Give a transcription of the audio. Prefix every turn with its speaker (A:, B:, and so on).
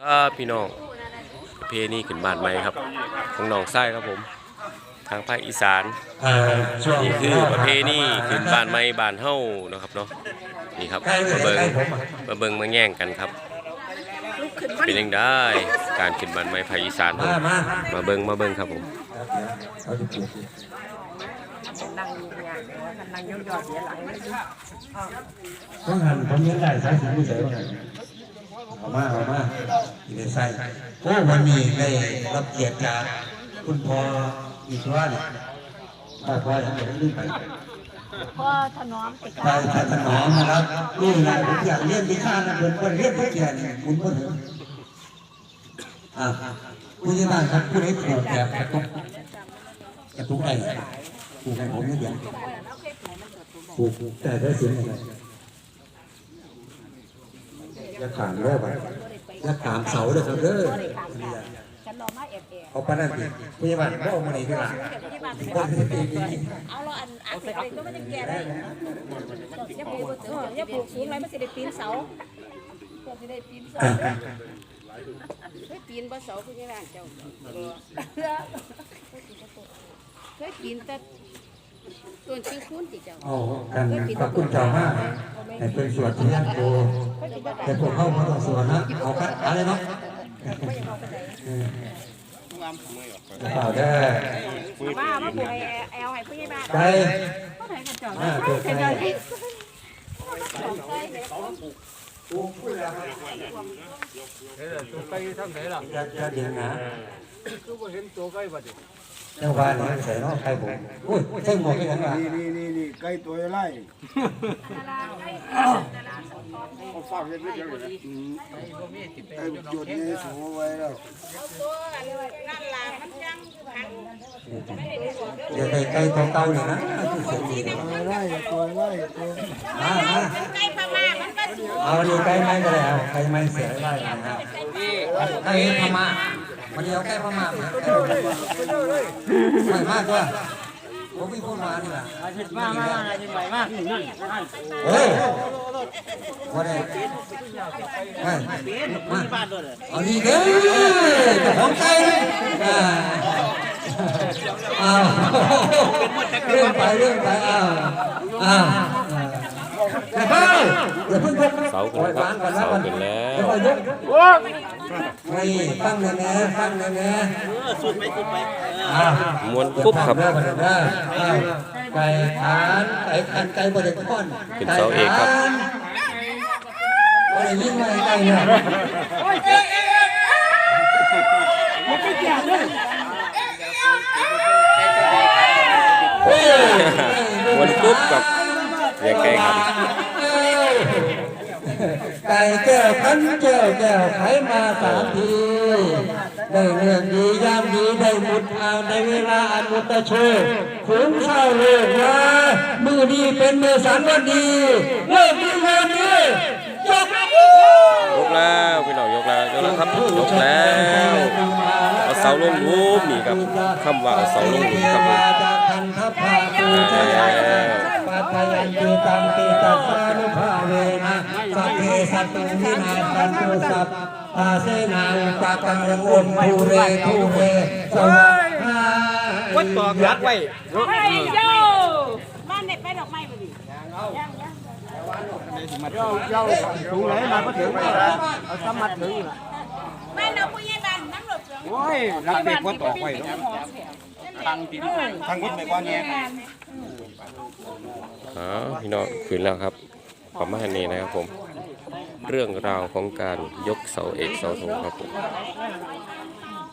A: ครับพี่น้องเพนี่ขึ้นบ้านใหม่ครับ ของหนองไส้ครับผม ทางภาคอีสาน
B: เอ่อช่วง
A: นี่คือประเพณีขึ้นบ้านใหม่บ้านเฮาเนาะครับเนาะนี่ครับมาเบิงมาเบิงมาแย่งกันครับ เป็นยังได้ การขึ้นบ้านใหม่ภาคอีสาน
B: มามา
A: มาเบิงมาเบิงครับผม
B: เอาดิปู
C: นั่งงานแต่ว่ามันนั่งยองยอดเสียหลังเลยสิ
B: ต้องหันผมยังได้สายสินผู้เสริม เอามาเอามาอยู่ในไส้โอ้วันนี้ได้รับเกียรติจากคุณพ่ออีกว่าเนี่ยป้าพ่อทำอะไรลืมไป
C: พ่อถนอมติด
B: ไปท่านถนอมนะครับนี่นะผมอยากเรียนวิชานะเพิ่นเพิ่นเรียนเพื่อเกียรติคุณเพิ่นถึงอ่าผู้ใหญ่บ้านครับผู้ใดถูกแบบกระตุกกระตุกได้ถูกให้ผมเนี่ยเดียวถูกแต่ได้สินอะไร อย่าขามเด้อบัดอย่าขามเสาเด้อครับเด้อ
C: ฉันรอมาเอบเอบ
B: เอาปานนั้นดิผู้ใหญ่บ้านบ่เอามานี่ดีกว่า
C: ที่บ้าน
B: คนที่ตีดี
C: เอาเราอันอันอะไรก็ไม่ได้แก่ได้อย่าปลูกอย่าปลูกสูงไรมันสิได้ปีนเสาก็สิได้ปีนเสา
B: อะ
C: เคยปีนบ่เสาคุณยายบ้านเจ้าเคยปีนแต่ ต้นชิงคุ้นติเจ้า
B: เอากันขอบคุณเจ้ามากให้เป็นสวดที่นั่นโต
C: เคยปีนบ่ได้
B: แต่พวกเข้าม่ต้องสวดนะเอากันอะไรเนาะ
C: ไม่ยังเอาไปไหน
B: เปล่าได้
C: มามาปลูกไอ้แอลให้ผู้ใหญ่บ้าน
B: ใจ
C: ก็ไหนกันจ้
B: อ่าตัวใจ
D: ตัวไก่ทั้งไหนล่ะ
B: จะจะเดียงนะ
D: คือบ่เห็นตัวไก่บัดนี้
B: เจ้าบ้านเนี่ยใส่เนาะใครผมอุ้ยใส่หมวกให้กันว่ะ
E: นี่นี่นี่นี่ไก่ตัวไล่เขาฝากเห็นไม่เจอเลยไอ้จุดนี้สูงไว้แล้ว
B: เดี๋ยวไก่ไก่ตัวเก่าเนี่ยนะ
E: ตัวไล่ตัวไล่ตัว
B: มามาเอาดีไก่ไม้ก็ได้เอาไก่ไม้เสียได้นะครับไก่พม่า วันนี้เอาไก่พม่ามาไม่มากว่าผมมีคนมานี่แหละ
D: มามามายิงไปมานั่น
B: เฮ้ยวันนี้ไม่มาเอาดีเด้อจ้าของไก่อ่าอ้าวเรื่องไปเรื่องไปอ้าวอ้าวอย่าเพิ่งอย่าเพิ่งยก
A: เสาขึ้นแล้วเสาขึ้นแล้ว
B: อย่าเพิ่งยกไม่ฟังแน่แน่ฟังแน่แน่สุดไปสุดไปอ้าว
A: ม้วนปุ๊บครับ
B: เด้อเด้อเด้ออ้าวไก่ขานไก่ขันไก่บริค้อน
A: เป็นเสาเอกครับ
B: บริยิ่งไงไก่เนี่ย
A: ม้วนปุ๊บกับเรียงไก่ครับ
B: ไวขันแก้วแก้วไขมาสามทีได้เรื่องดียามดีได้หมุดเอาในเวลาอันมุตโชคขุนเศร้าเลิกนะมือดีเป็นมือสันวันดีเลิกดีวันนี้ยก
A: ยกแล้วพี่น้องยกแล้วยกแล้วครับยกแล้วเอาเสาลงหลุมนี่ครับคำว่าเอาเสาลงหลุมครับผม
B: พเพสัตตุวินาสันตุสัพพาเสนาอุปกังอุมภูเรภูเรสวะหา
D: วัดตอกยักไว้
C: เฮ้ยโย่บ้านเด็กไปดอกไม้บ่ดิ
D: เจ้าเจ้าสูงไหนมาก็ถึงเอาสมัดถึงล่ะ
C: ไม่เราผู้ใหญ่บ้านนั่งรถเสือ
D: โอ้ยรักเด็กว่าตอกไว้
C: ทางติดทางวิทย์ไปกว่านี้
A: อ๋อพี่น้องขึ้นแล้วครับประมาณนี้นะครับผม เรื่องราวของการยกเสาเอกเสาโทครับผม